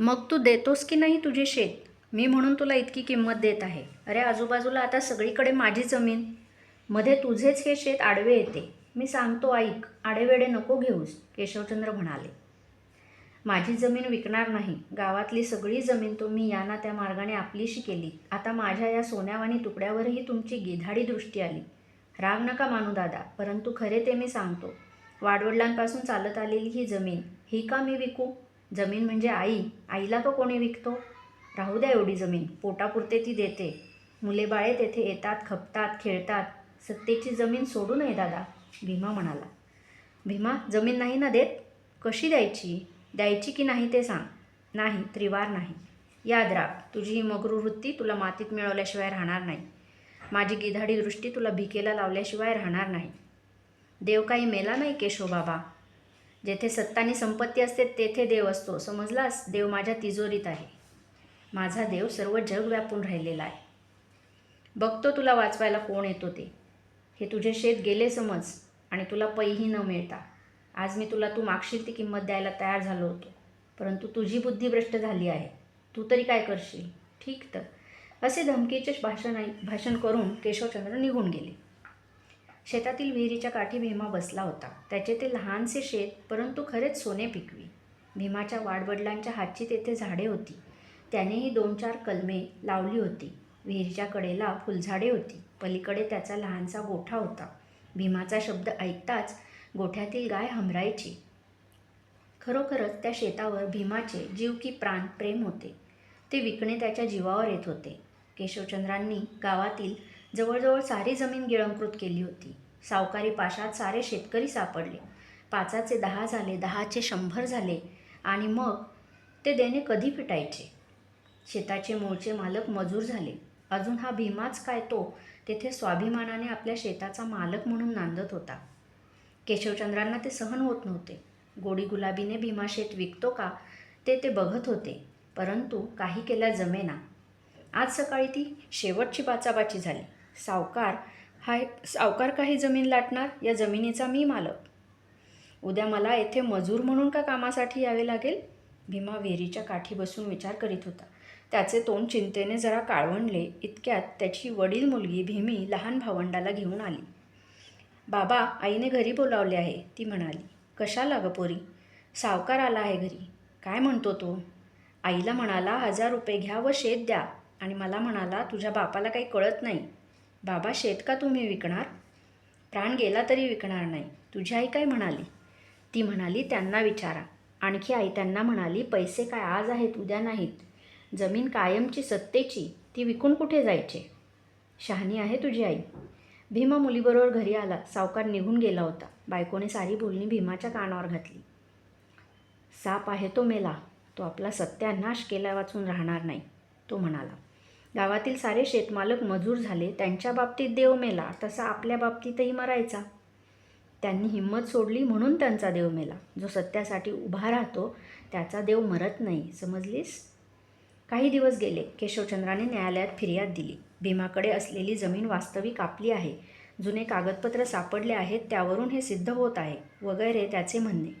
मग तू देतोस की नाही तुझे शेत? मी म्हणून तुला इतकी किंमत देत आहे. अरे आजूबाजूला आता सगळीकडे माझी जमीन. मध्ये तुझेच हे शेत आडवे येते. मी सांगतो ऐक आडेवेडे नको घेऊस केशवचंद्र म्हणाले. माझी जमीन विकणार नाही. गावातली सगळी जमीन तुम्ही याना त्या मार्गाने आपलीशी केली. आता माझ्या या सोन्यावानी तुकड्यावरही तुमची गिधाडी दृष्टी आली. राग नका मानू दादा परंतु खरे ते मी सांगतो. वाडवडिलांपासून चालत आलेली ही जमीन ही का मी विकू? जमीन म्हणजे आई. आईला का कोणी विकतो? राहू द्या एवढी जमीन. पोटापुरते ती देते. मुले बाळे तेथे येतात खपतात खेळतात. सत्तेची जमीन सोडू नये दादा भीमा म्हणाला. भीमा जमीन नाही ना देत? कशी द्यायची? द्यायची की नाही ते सांग. नाही त्रिवार नाही. याद राख तुझी ही मगरू वृत्ती तुला मातीत मिळवल्याशिवाय राहणार नाही. माझी गिधाडी दृष्टी तुला भिकेला लावल्याशिवाय राहणार नाही. देव काही मेला नाही केशव बाबा. जेथे सत्ता आणि संपत्ती असते तेथे देव असतो. समजलास? देव माझ्या तिजोरीत आहे. माझा देव सर्व जग व्यापून राहिलेला आहे. बघतो तुला वाचवायला कोण येतो ते. हे तुझे शेत गेले समज आणि तुला पैही न मिळता. आज मी तुला तू मागशील ती किंमत द्यायला तयार झालो होतो. परंतु तुझी बुद्धी भ्रष्ट झाली आहे. तू तरी काय करशील? ठीक तर. असे धमकीचे भाषण भाषण करून केशवचंद्र निघून गेले. शेतातील विहिरीच्या काठी भीमा बसला होता. त्याचे ते लहानसे शेत परंतु खरेच सोने पिकवी. भीमाच्या वाडवडिलांच्या हातची तेथे झाडे होती. त्यानेही दोन चार कलमे लावली होती. विहिरीच्या कडेला फुलझाडे होती. पलीकडे त्याचा लहानसा गोठा होता. भीमाचा शब्द ऐकताच गोठ्यातील गाय हमरायची. खरोखरच त्या शेतावर भीमाचे जीव की प्राण प्रेम होते. ते विकणे त्याच्या जीवावर येत होते. केशवचंद्रांनी गावातील जवळजवळ सारी जमीन गिळंकृत केली होती. सावकारी पाशात सारे शेतकरी सापडले. पाचाचे दहा झाले दहाचे शंभर झाले आणि मग ते देणे कधी फिटायचे? शेताचे मूळचे मालक मजूर झाले. अजून हा भीमाच काय तो? तेथे स्वाभिमानाने आपल्या शेताचा मालक म्हणून नांदत होता. केशवचंद्रांना ते सहन होत नव्हते. गोडी गुलाबीने भीमा शेत विकतो का ते ते बघत होते. परंतु काही केल्या जमेना. आज सकाळी ती शेवटची बाचाबाची झाली. सावकार हा सावकार काही जमीन लाटणार? या जमिनीचा मी मालक. उद्या मला येथे मजूर म्हणून का कामासाठी यावे लागेल? भीमा विहिरीच्या काठी बसून विचार करीत होता. त्याचे तोंड चिंतेने जरा काळवंडले. इतक्यात त्याची वडील मुलगी भीमी लहान भावंडाला घेऊन आली. बाबा आईने घरी बोलावले आहे. ती म्हणाली कशाला ग पोरी? सावकार आला आहे घरी. काय म्हणतो तो? आईला म्हणाला हजार रुपये घ्या व शेत द्या. आणि मला म्हणाला तुझ्या बापाला काही कळत नाही. बाबा शेत का तुम्ही विकणार? प्राण गेला तरी विकणार नाही. तुझी आई काय म्हणाली? ती म्हणाली त्यांना विचारा. आणखी आई त्यांना म्हणाली पैसे काय आज आहेत उद्या नाहीत. जमीन कायमची सत्तेची ती विकून कुठे जायचे? शहाणी आहे तुझी आई. भीमा मुलीबरोबर घरी आला. सावकार निघून गेला होता. बायकोने सारी बोलणी भीमाच्या कानावर घातली. साप आहे तो मेला. तो आपला सत्यानाश केला वाचून राहणार नाही तो म्हणाला. गावातील सारे शेतमालक मजूर झाले. त्यांच्या बाबतीत देव मेला. तसा आपल्या बाबतीतही मरायचा. त्यांनी हिंमत सोडली म्हणून त्यांचा देव मेला. जो सत्यासाठी उभा राहतो त्याचा देव मरत नाही. समजलीस? काही दिवस गेले. केशवचंद्राने न्यायालयात फिर्याद दिली. भीमाकडे असलेली जमीन वास्तविक आपली आहे. जुने कागदपत्र सापडले आहेत त्यावरून हे सिद्ध होत आहे वगैरे त्याचे म्हणणे.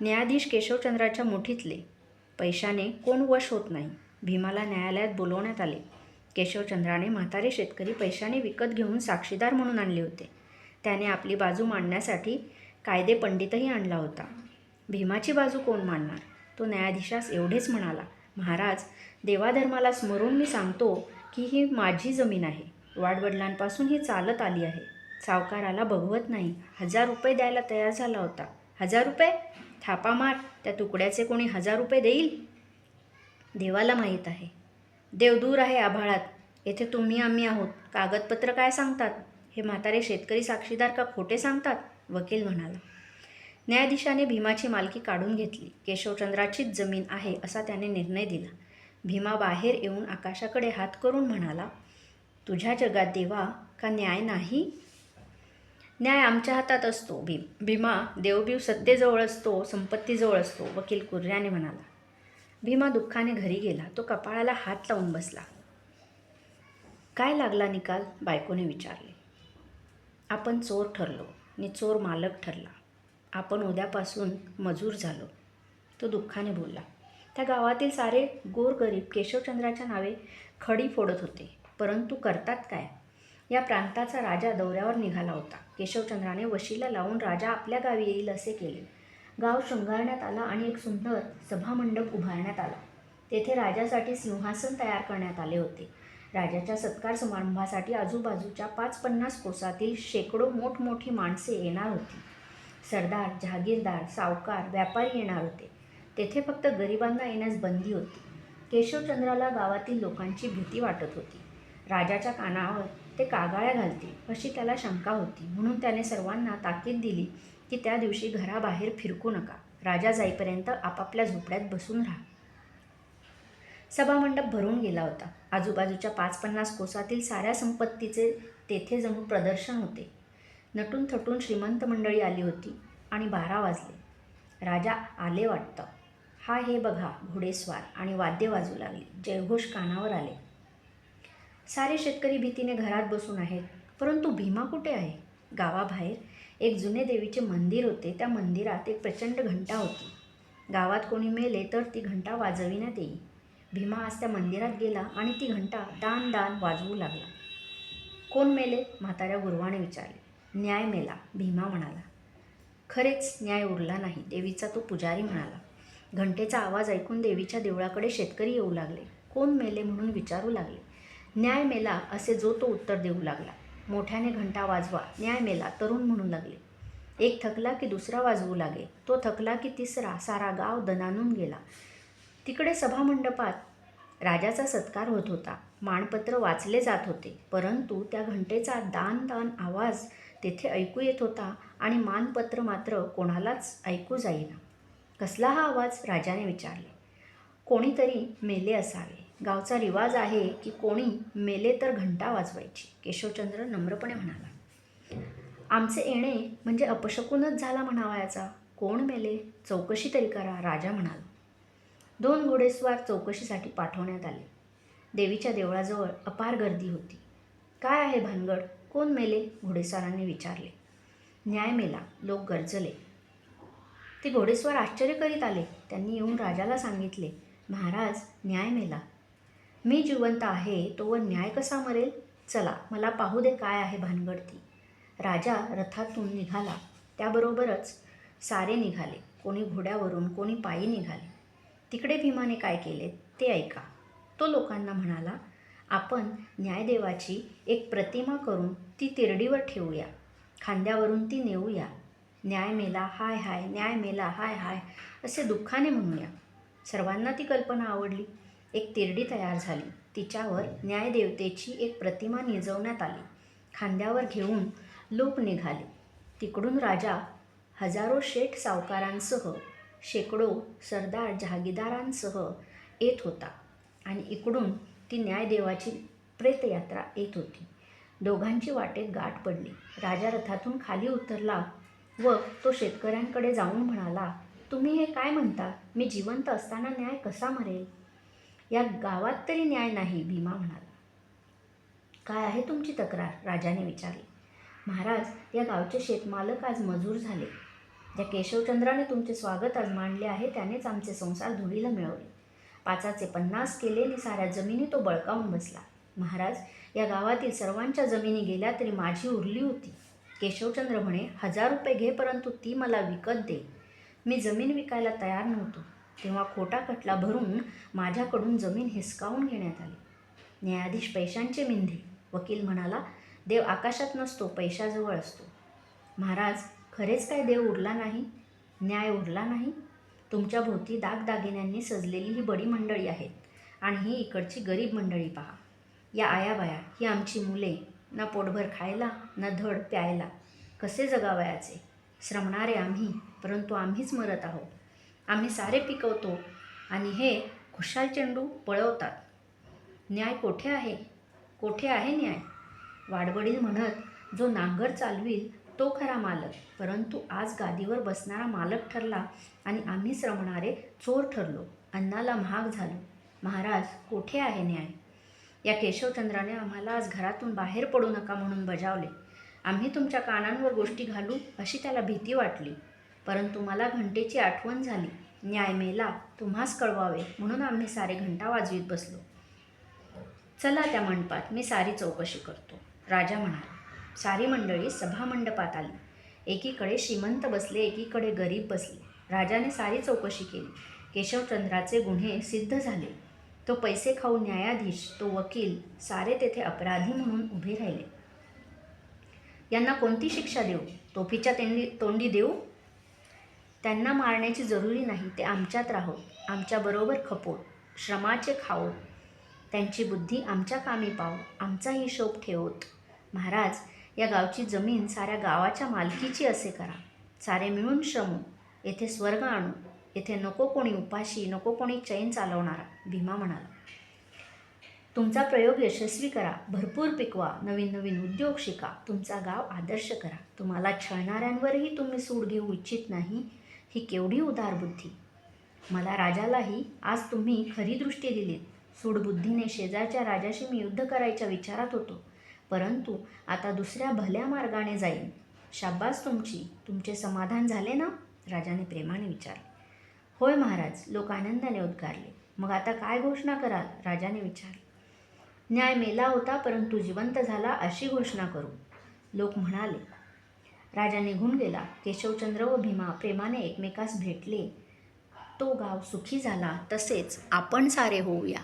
न्यायाधीश केशवचंद्राच्या मुठीतले. पैशाने कोण वश होत नाही. भीमाला न्यायालयात बोलवण्यात आले. केशवचंद्राने म्हातारे शेतकरी पैशाने विकत घेऊन साक्षीदार म्हणून आणले होते. त्याने आपली बाजू मांडण्यासाठी कायदे पंडितही आणला होता. भीमाची बाजू कोण मांडणार? तो न्यायाधीशास एवढेच म्हणाला महाराज देवाधर्माला स्मरून मी सांगतो की ही माझी जमीन आहे. वाडवडिलांपासून ही चालत आली आहे. सावकाराला बघवत नाही. हजार रुपये द्यायला तयार झाला होता. हजार रुपये? थापा मार. त्या तुकड्याचे कोणी हजार रुपये देईल? देवाला माहीत आहे. देव दूर आहे आभाळात. येथे तुम्ही आम्ही आहोत. कागदपत्र काय सांगतात? हे म्हातारे शेतकरी साक्षीदार का खोटे सांगतात? वकील म्हणाला. न्यायाधीशाने भीमाची मालकी काढून घेतली. केशवचंद्राचीच जमीन आहे असा त्याने निर्णय दिला. भीमा बाहेर येऊन आकाशाकडे हात करून म्हणाला तुझ्या जगात देवा का न्याय नाही? न्याय आमच्या हातात असतो भीम. भीमा देवबीव सत्तेजवळ असतो संपत्तीजवळ असतो वकील कुर्र्याने म्हणाला. भीमा दुःखाने घरी गेला. तो कपाळाला हात लावून बसला. काय लागला निकाल? बायकोने विचारले. आपण चोर ठरलो. आणि चोर मालक ठरला. आपण उद्यापासून मजूर झालो. तो दुःखाने बोलला. त्या गावातील सारे गोरगरीब केशवचंद्राच्या नावे खडी फोडत होते. परंतु करतात काय? या प्रांताचा राजा दौऱ्यावर निघाला होता. केशवचंद्राने वशीला लावून राजा आपल्या गावी येईल असे केले. गाव शृंगारण्यात आला आणि एक सुंदर सभामंडप उभारण्यात आला. तेथे राजासाठी सिंहासन तयार करण्यात आले होते. राजाच्या सत्कार समारंभासाठी आजूबाजूच्या पाच पन्नास कोसातील शेकडो मोठमोठी माणसे येणार होती. सरदार जहागीरदार सावकार व्यापारी येणार होते. तेथे फक्त गरिबांना येण्यास बंदी होती. केशवचंद्राला गावातील लोकांची भीती वाटत होती. राजाच्या कानावर ते कागाळ्या घालतील अशी त्याला शंका होती म्हणून त्याने सर्वांना ताकीद दिली की त्या दिवशी घराबाहेर फिरकू नका. राजा जाईपर्यंत आपापल्या झोपड्यात बसून राहा. सभामंडप भरून गेला होता. आजूबाजूच्या पाच पन्नास कोसातील साऱ्या संपत्तीचे तेथे जणू प्रदर्शन होते. नटून थटून श्रीमंत मंडळी आली होती आणि बारा वाजले. राजा आले वाटतं. हा हे बघा घोडेस्वार आणि वाद्य वाजू लागले. जयघोष कानावर आले. सारे शेतकरी भीतीने घरात बसून आहेत. परंतु भीमा कुठे आहे? गावाबाहेर एक जुने देवीचे मंदिर होते. त्या मंदिरात एक प्रचंड घंटा होती. गावात कोणी मेले तर ती घंटा वाजविण्यात येई. भीमा आज त्या मंदिरात गेला आणि ती घंटा दान दान वाजवू लागला. कोण मेले? म्हाताऱ्या गुरुवाने विचारले. न्याय मेला भीमा म्हणाला. खरेच न्याय उरला नाही देवीचा तो पुजारी म्हणाला. घंटेचा आवाज ऐकून देवीच्या देवळाकडे शेतकरी येऊ लागले. कोण मेले म्हणून विचारू लागले. न्याय मेला असे जो तो उत्तर देऊ लागला. मोठ्याने घंटा वाजवा न्याय मेला तरुण म्हणू लागले. एक थकला की दुसरा वाजवू लागे तो थकला की तिसरा सारा गाव दणानून गेला. तिकडे सभामंडपात राजाचा सत्कार होत होता. मानपत्र वाचले जात होते परंतु त्या घंटेचा दान दान आवाज तेथे ऐकू येत होता आणि मानपत्र मात्र कोणालाच ऐकू जाईना. कसला हा आवाज? राजाने विचारले. कोणीतरी मेले असावे. गावचा रिवाज आहे की कोणी मेले तर घंटा वाजवायची. केशवचंद्र नम्रपणे म्हणाला. आमचे येणे म्हणजे अपशकूनच झाला म्हणावायचा. कोण मेले? चौकशी तरी करा राजा म्हणाला. दोन घोडेस्वार चौकशीसाठी पाठवण्यात आले. देवीच्या देवळाजवळ अपार गर्दी होती. काय आहे भानगड? कोण मेले? घोडेस्वारांनी विचारले. न्याय मेला. लोक गरजले. ते घोडेस्वार आश्चर्य करीत आले. त्यांनी येऊन राजाला सांगितले महाराज न्याय मेला. मी जिवंत आहे तोवर न्याय कसा मरेल? चला मला पाहू दे काय आहे भानगड ती. राजा रथातून निघाला. त्याबरोबरच सारे निघाले. कोणी घोड्यावरून कोणी पायी निघाले. तिकडे भीमाने काय केले ते ऐका. तो लोकांना म्हणाला आपण न्यायदेवाची एक प्रतिमा करून ती तिरडीवर ठेवूया. खांद्यावरून ती नेऊया. न्याय मेला हाय हाय न्याय मेला हाय हाय असे दुःखाने म्हणूया. सर्वांना ती कल्पना आवडली. एक तिरडी तयार झाली. तिच्यावर न्यायदेवतेची एक प्रतिमा निजवण्यात आली. खांद्यावर घेऊन लोक निघाले. तिकडून राजा हजारो शेठ सावकारांसह शेकडो सरदार जहागीदारांसह येत होता आणि इकडून ती न्यायदेवाची प्रेतयात्रा येत होती. दोघांची वाटेत गाठ पडली. राजा रथातून खाली उतरला व तो शेतकऱ्यांकडे जाऊन म्हणाला तुम्ही हे काय म्हणता? मी जिवंत असताना न्याय कसा मरेल? या गावात तरी न्याय नाही भीमा म्हणाला. काय आहे तुमची तक्रार? राजाने विचारली. महाराज या गावचे शेतमालक आज मजूर झाले. ज्या केशवचंद्राने तुमचे स्वागत आज मांडले आहे त्यानेच आमचे संसार धुळीला मिळवले. पाचाचे पन्नास केले आणि साऱ्या जमिनी तो बळकावून बसला. महाराज या गावातील सर्वांच्या जमिनी गेल्या तरी माझी उरली होती. केशवचंद्र म्हणे हजार रुपये घे परंतु ती मला विकत दे. मी जमीन विकायला तयार नव्हतो. तेव्हा खोटा खटला भरून माझ्याकडून जमीन हिसकावून घेण्यात आली. न्यायाधीश पैशांचे मिंधे. वकील म्हणाला देव आकाशात नसतो पैशाजवळ असतो. महाराज खरेच काय देव उरला नाही? न्याय उरला नाही? तुमच्या भोवती दागदागिन्यांनी सजलेली ही बडी मंडळी आहेत आणि ही इकडची गरीब मंडळी पहा. या आयाबाया ही आमची मुले ना पोटभर खायला ना धड प्यायला. कसे जगावयाचे? श्रमणारे आम्ही परंतु आम्हीच मरत आहोत. आम्ही सारे पिकवतो आणि हे खुशाल चेंडू पळवतात. न्याय कोठे आहे? कोठे आहे न्याय? वाडवडील म्हणत जो नांगर चालवील तो खरा मालक परंतु आज गादीवर बसणारा मालक ठरला आणि आम्ही श्रमणारे चोर ठरलो अन्नाला महाग झालो. महाराज कोठे आहे न्याय? या केशवचंद्राने आम्हाला आज घरातून बाहेर पडू नका म्हणून बजावले. आम्ही तुमच्या कानांवर गोष्टी घालू अशी त्याला भीती वाटली. परंतु मला घंटेची आठवण झाली. न्याय मेला तुम्हास कळवावे म्हणून आम्ही सारे घंटा वाजवीत बसलो. चला त्या मंडपात मी सारी चौकशी करतो. राजा म्हणाला सारी मंडळी सभामंडपात आली. एकीकडे श्रीमंत बसले एकीकडे गरीब बसले. राजाने सारी चौकशी केली. केशवचंद्राचे गुन्हे सिद्ध झाले. तो पैसे खाऊ न्यायाधीश तो वकील सारे तेथे अपराधी म्हणून उभे राहिले. यांना कोणती शिक्षा देऊ? तोफीच्या तेंडी तोंडी देऊ? त्यांना मारण्याची जरुरी नाही ते आमच्यात राहोत आमच्याबरोबर खपोत श्रमाचे खाओत त्यांची बुद्धी आमच्या कामी पाव आमचा हिशोब ठेवत. महाराज या गावची जमीन साऱ्या गावाच्या मालकीची असे करा. सारे मिळून श्रमू येथे स्वर्ग आणू येथे नको कोणी उपाशी नको कोणी चैन चालवणारा भीमा म्हणाला. तुमचा प्रयोग यशस्वी करा भरपूर पिकवा नवीन नवीन उद्योग शिका तुमचा गाव आदर्श करा. तुम्हाला छळणाऱ्यांवरही तुम्ही सूड घेऊ इच्छित नाही ही केवढी उदार बुद्धी. मला राजालाही आज तुम्ही खरी दृष्टी दिलीत. सूडबुद्धीने शेजारच्या राजाशी मी युद्ध करायच्या विचारात होतो. परंतु आता दुसऱ्या भल्या मार्गाने जाईन. शाब्बास तुमची तुमचे समाधान झाले ना? राजाने प्रेमाने विचारले. होय महाराज लोक आनंदाने उद्गारले. मग आता काय घोषणा कराल? राजाने विचारले. न्याय मेला होता परंतु जिवंत झाला अशी घोषणा करू. लोक म्हणाले राजा निघून गेला. केशवचंद्र व भीमा प्रेमाने एकमेकास भेटले. तो गाव सुखी झाला. तसेच आपण सारे होऊया.